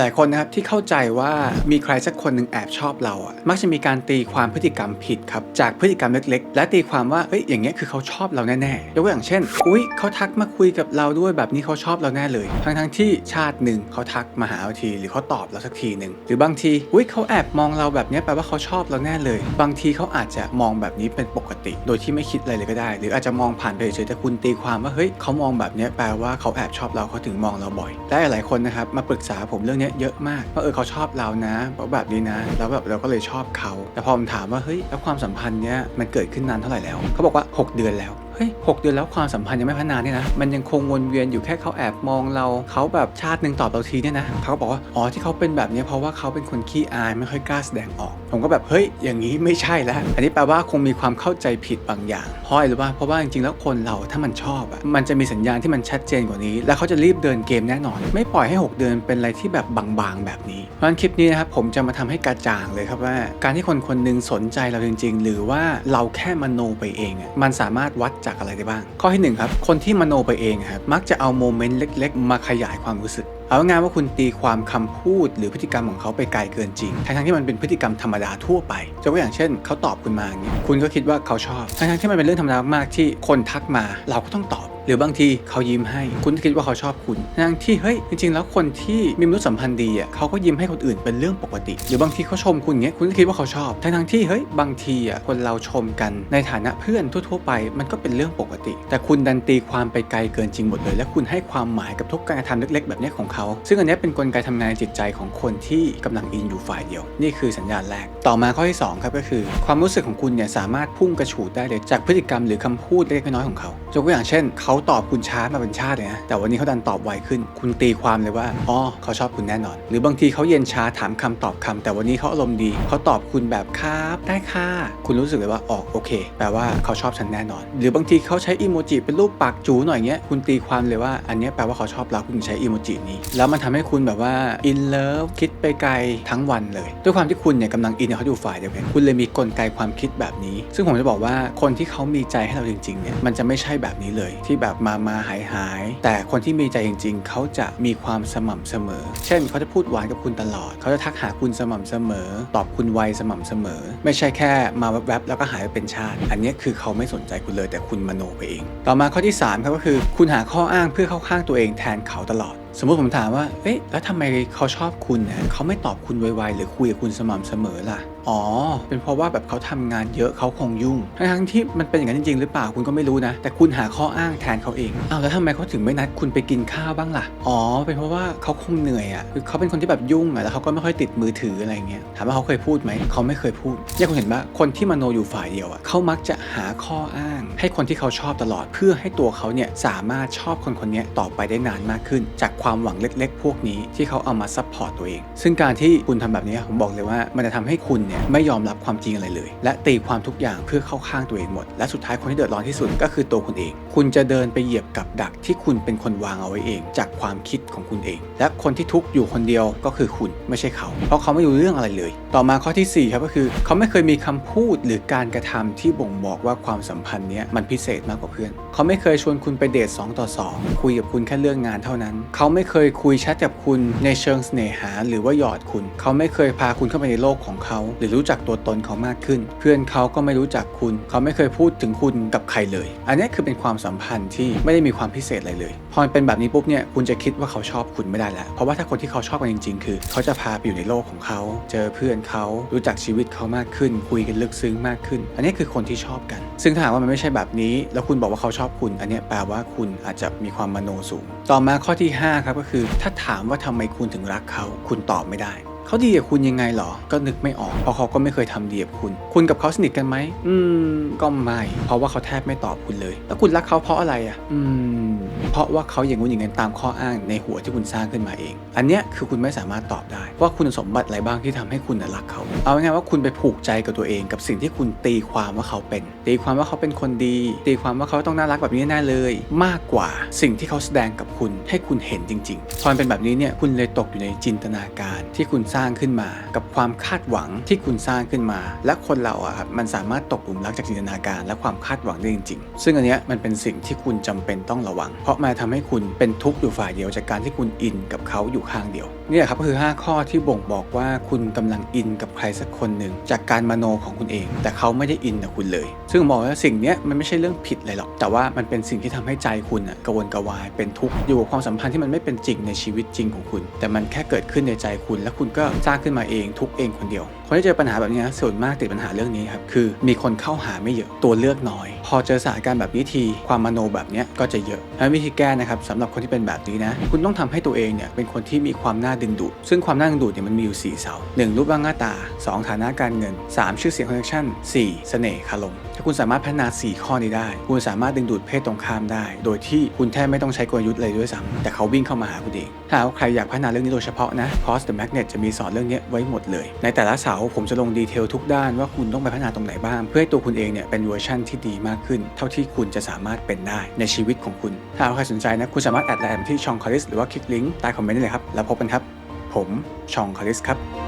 หลายๆคนนะครับที่เข้าใจว่ามีใครสักคนหนึ่งแอบชอบเราอะมักจะมีการตีความพฤติกรรมผิดครับจากพฤติกรรมเล็กๆ และตีความว่าเอ้ยอย่างเงี้ยคือเขาชอบเราแน่ๆยกตัวอย่างเช่น อุ้ยเขาทักมาคุยกับเราด้วยแบบนี้เขาชอบเราแน่เลย ทั้งๆที่ชาติหนึ่งเขาทักมาหาเราที หรือเขาตอบเราสักทีหนึ่งหรือบางทีอุ้ยเขาแอบมองเราแบบนี้แปลว่าเขาชอบเราแน่เลย บางทีเขาอาจจะมองแบบนี้เป็นปกติ โดยที่ไม่คิดอะไรเลยก็ได้ หรืออาจจะมองผ่านไปเฉยๆแต่คุณตีความว่าเฮ้ยเขามองแบบนี้แปลว่าเขาแอบชอบเราเขาถึงมองเราบ่อยและหลายคนนะครับมาปรึกษาผมเรื่องเนี้ยเยอะมากว่าเออเขาชอบเรานะเพราะแบบนี้นะ แล้วแบบเราก็เลยชอบเขา แต่พอผมถามว่าเฮ้ยแล้วความสัมพันธ์เนี้ยมันเกิดขึ้นนานเท่าไหร่แล้ว เขาบอกว่า 6 เดือนแล้ว เฮ้ยหกเดือนแล้วความสัมพันธ์ยังไม่พัฒนาเนี่ยนะมันยังคงวนเวียนอยู่แค่เขาแอบมองเราเขาแบบชาติหนึ่งตอบเราทีเนี่ยนะเขาก็บอกว่าอ๋อที่เขาเป็นแบบนี้เพราะว่าเขาเป็นคนขี้อายไม่ค่อยกล้าแสดงออก ผมก็แบบเฮ้ยอย่างนี้ไม่ใช่แล้ว อันนี้แปลว่าคงมีความเข้าใจผิดบางอย่างเพราะอะไรรู้ป่ะเพราะว่าจริงๆแล้วคนเราถ้ามันชอบอะมันจะมีสัญญาณที่มันชัดเจนกว่านี้ แล้วเขาจะรีบเดินเกมแน่นอน ไม่ปล่อยให้ 6 เดือนเป็นอะไรที่แบบบางๆแบบนี้เพราะฉะนั้นคลิปนี้นะครับผมจะมาทำให้กระจ่างเลยครับว่า การที่คนคนหนึงสนใจเราจริง ๆ หรือว่าเราแค่มโนไปเองอะมันสามารถวัดจากอะไรได้บ้าง ข้อที่หนึ่งครับคนที่มโนไปเองครับมักจะเอาโมเมนต์เล็ก ๆ มาขยายความรู้สึกเอาง่ายๆว่าคุณตีความคำพูดหรือพฤติกรรมของเขาไปไกลเกินจริง ทั้งที่มันเป็นพฤติกรรมธรรมดาทั่วไปยกตัวอย่างเช่นเขาตอบคุณมาอย่างเงี้ยคุณก็คิดว่าเขาชอบ ทั้งที่มันเป็นเรื่องธรรมดามากที่คนทักมาเราก็ต้องตอบหรือบางทีเขายิ้มให้คุณคิดว่าเขาชอบคุณทั้งที่เฮ้ยจริง ๆ แล้วคนที่มีมนุษยสัมพันธ์ดีอะเขาก็ยิ้มให้คนอื่นเป็นเรื่องปกติ หรือบางทีเขาชมคุณอย่างเงี้ยคุณก็คิดว่าเขาชอบทั้งที่เฮ้ยบางทีอะคนเราชมกันในฐานะเพื่อนทั่ว ๆ ไป มันก็เป็นเรื่องปกติ แต่คุณดันตีความไปไกลเกินจริงหมดเลย และคุณให้ความหมายกับทุกการกระทำเล็ก ๆ แบบนี้ของเขา ซึ่งอันนี้เป็นกลไกทำงานในจิตใจของคนที่กำลังอินอยู่ฝ่ายเดียว นี่คือสัญญาณแรก ต่อมาข้อที่สองครับก็คือ ความรู้สึกของคุณเนี่ยสามารถพุ่งกระฉูดได้เลยจากพฤติกรรมหรือคำพูดเล็กน้อยของเขายกตัวอย่างเช่น เขาตอบคุณช้ามาเป็นชาติเลยนะแต่วันนี้เขาดันตอบไวขึ้น คุณตีความเลยว่าอ๋อเขาชอบคุณแน่นอน หรือบางทีเขาเย็นช้าถามคำตอบคำแต่วันนี้เขาอารมณ์ดี เขาตอบคุณแบบครับได้ค่ะคุณรู้สึกเลยว่าอ๋อโอเค แปลว่าเขาชอบฉันแน่นอน หรือบางทีเขาใช้อีโมจิเป็นรูปปากจูหน่อยเงี้ยคุณตีความเลยว่าอันนี้แปลว่าเขาชอบเราคุณใช้อีโมจินี้แล้วมันทำให้คุณแบบว่า in love คิดไปไกลทั้งวันเลย ด้วยความที่คุณเนี่ยกำลังอินเขาอยู่ฝ่ายเดียวกันคุณเลยมีกลไกความคิดแบบนี้ ซึ่งผมจะบอกว่าคนที่เขามีใจให้เราจริงๆเนี่ยมันจะไม่ใช่แบบนี้เลย ที่แบบมามาหายหายแต่คนที่มีใจจริง ๆ เขาจะมีความสม่ำเสมอ เช่นเขาจะพูดหวานกับคุณตลอด เขาจะทักหาคุณสม่ำเสมอ ตอบคุณไวสม่ำเสมอ ไม่ใช่แค่มาแวบๆแล้วก็หายไปเป็นชาติ อันนี้คือเขาไม่สนใจคุณเลยแต่คุณมโนไปเอง ต่อมาข้อที่สามครับก็คือ คุณหาข้ออ้างเพื่อเข้าข้างตัวเองแทนเขาตลอด สมมติผมถามว่า เอ๊ะ แล้วทำไมเขาชอบคุณเนี่ยเขาไม่ตอบคุณไวๆ หรือคุยกับคุณสม่ำเสมอล่ะ อ๋อ เป็นเพราะว่าแบบเขาทำงานเยอะเขาคงยุ่ง ทั้งๆที่มันเป็นอย่างนั้นจริง ๆ หรือเปล่าคุณก็ไม่รู้นะ แต่คุณหาข้ออ้างแทนเขาเอง อ้าวแล้วทำไมเขาถึงไม่นัดคุณไปกินข้าวบ้างล่ะ อ๋อ เป็นเพราะว่าเขาคงเหนื่อยอะ คือเขาเป็นคนที่แบบยุ่งอะ แล้วเขาก็ไม่ค่อยติดมือถืออะไรเงี้ย ถามว่าเขาเคยพูดไหม เขาไม่เคยพูดเนี่ยคุณเห็นปะคนที่มโนอยู่ฝ่ายเดียวอะเขามักจะหาข้ออ้าง ให้คนที่เขาชอบตลอด เพื่อให้ตัวเขาเนี่ยสามารถชอบคนคนนี้ต่อไปได้นานมากขึ้นจากความหวังเล็ก ๆ พวกนี้ที่เขาเอามาซัพพอร์ตตัวเอง ซึ่งการที่คุณทำแบบนี้ผมบอกเลยว่ามันจะทำให้คุณเนี่ยไม่ยอมรับความจริงอะไรเลย และตีความทุกอย่างเพื่อเข้าข้างตัวเองหมด และสุดท้ายคนที่เดือดร้อนที่สุดก็คือตัวคุณเอง คุณจะเดินไปเหยียบกับดักที่คุณเป็นคนวางเอาไว้เอง จากความคิดของคุณเอง และคนที่ทุกข์อยู่คนเดียวก็คือคุณไม่ใช่เขา เพราะเขาไม่รู้เรื่องอะไรเลย ต่อมาข้อที่สี่ครับก็คือ เขาไม่เคยมีคำพูดหรือการกระทำที่บ่งบอกว่าความสัมพันธ์เนี้ยมันพิเศษมากกว่าเพื่อน เขาไม่เคยชวนคุณไปเดท2ต่อ2คุยกับคุณแค่เรื่องงานเท่านั้นเขาไม่เคยคุยแชทกับคุณในเชิงเสน่หาหรือว่าหยอดคุณ เขาไม่เคยพาคุณเข้าไปในโลกของเขา หรือรู้จักตัวตนเขามากขึ้น เพื่อนเขาก็ไม่รู้จักคุณ เขาไม่เคยพูดถึงคุณกับใครเลย อันนี้คือเป็นความสัมพันธ์ที่ไม่ได้มีความพิเศษอะไรเลย พอเป็นแบบนี้ปุ๊บเนี่ยคุณจะคิดว่าเขาชอบคุณไม่ได้ล้วเพราะว่าถ้าคนที่เขาชอบกันจริง ๆ คือ เขาจะพาไปอยู่ในโลกของเขา เจอเพื่อนเขารู้จักชีวิตเขามากขึ้น คุยกันลึกซึ้งมากขึ้น อันนี้คือคนที่ชอบกัน ซึ่งถ้าหากว่ามันไม่ใช่แบบนี้ แล้วคุณบอกว่าเขาชอบคุณ อันนี้แปลว่าคุณอาจจะมีความมโนสูง ต่อมาข้อที่ห้าครับก็คือ ถ้าถามว่าทำไมคุณถึงรักเขา คุณตอบไม่ได้ เขาดีกับคุณยังไงหรอ ก็นึกไม่ออก เพราะเขาก็ไม่เคยทำดีกับคุณ คุณกับเขาสนิทกันไหม อืม ก็ไม่ เพราะว่าเขาแทบไม่ตอบคุณเลย แล้วคุณรักเขาเพราะอะไรอะ อืม เพราะว่าเขาอย่างงู้นอย่างนั้นตามข้ออ้างในหัวที่คุณสร้างขึ้นมาเอง อันเนี้ยคือคุณไม่สามารถตอบได้ ว่าคุณสมบัติอะไรบ้างที่ทำให้คุณรักเขา เอาง่ายๆว่าคุณไปผูกใจกับตัวเอง กับสิ่งที่คุณตีความว่าเขาเป็น ตีความว่าเขาเป็นคนดี ตีความว่าเขาต้องน่ารักแบบนี้แน่เลย มากกว่าสิ่งที่เขาแสดงกับคุณให้คุณเห็นจริง ๆ พอเป็นแบบนี้เนี่ยคุณเลยตกอยู่ในจินตนาการที่คุณสร้างขึ้นมา กับความคาดหวังที่คุณสร้างขึ้นมา และคนเราอะครับมันสามารถตกหลุมรักจากจินตนาการ และความคาดหวังได้จริงๆ ซึ่งอันเนี้ยมันเป็นสิ่งที่คุณจำเป็นต้องระวัง เพราะมันทำให้คุณเป็นทุกข์อยู่ฝ่ายเดียวจากการที่คุณอินกับเขาอยู่ข้างเดียวนี่ครับก็คือ 5 ข้อที่บ่งบอกว่าคุณกำลังอินกับใครสักคนหนึ่งจากการมโนของคุณเอง แต่เขาไม่ได้อินกับคุณเลย ซึ่งบอกว่าสิ่งเนี้ยมันไม่ใช่เรื่องผิดเลยหรอก แต่ว่ามันเป็นสิ่งที่ทำให้ใจคุณอะกระวนกระวายเป็นทุกข์อยู่กับความสัมพันธ์ที่มันไม่เป็นจริงในชีวิตจริงของคุณ แต่มันแค่เกิดขึ้นในใจคุณ และคุณก็็สร้างขึ้นมาเองทุกเองคนเดียวคนที่เจอปัญหาแบบนี้ส่วนมากติดปัญหาเรื่องนี้ครับคือมีคนเข้าหาไม่เยอะตัวเลือกน้อย พอเจอสถานการณ์แบบนี้ทีความมโนแบบนี้ก็จะเยอะและวิธีแก้นะครับสำหรับคนที่เป็นแบบนี้นะคุณต้องทำให้ตัวเองเนี่ยเป็นคนที่มีความน่าดึงดูดซึ่งความน่าดึงดูดเนี่ยมันมีอยู่ 4 เสา 1. รูปร่างหน้าตา 2. ฐานะการเงิน 3. ชื่อเสียงคอนเนคชั่น 4. เสน่ห์คารมถ้าคุณสามารถพัฒนา 4 ข้อนี้ได้ คุณสามารถดึงดูดเพศตรงข้ามได้ โดยที่คุณแทบไม่ต้องใช้กลยุทธ์เลยด้วยซ้ำแต่เขาวิ่งเข้ามาหาคุณเองถ้าใครอยากพัฒนาเรื่องนี้โดยเฉพาะนะ Cost the Magnet จะมีสอนเรื่องนี้ไว้หมดเลย ในแต่ละเสาผมจะลงดีเทลทุกด้านว่าคุณต้องไปพัฒนาตรงไหนบ้าง เพื่อให้ตัวคุณเองเนี่ยเป็นเวอร์ชั่นที่ดีมากขึ้น เท่าที่คุณจะสามารถเป็นได้ในชีวิตของคุณ ถ้าหากใครสนใจนะคุณสามารถแอดไลน์มาที่ช่องคอริสหรือว่าคลิกลิงก์ใต้คอมเมนต์ได้เลยครับแล้วพบกันครับ ผมชองคอริสครับ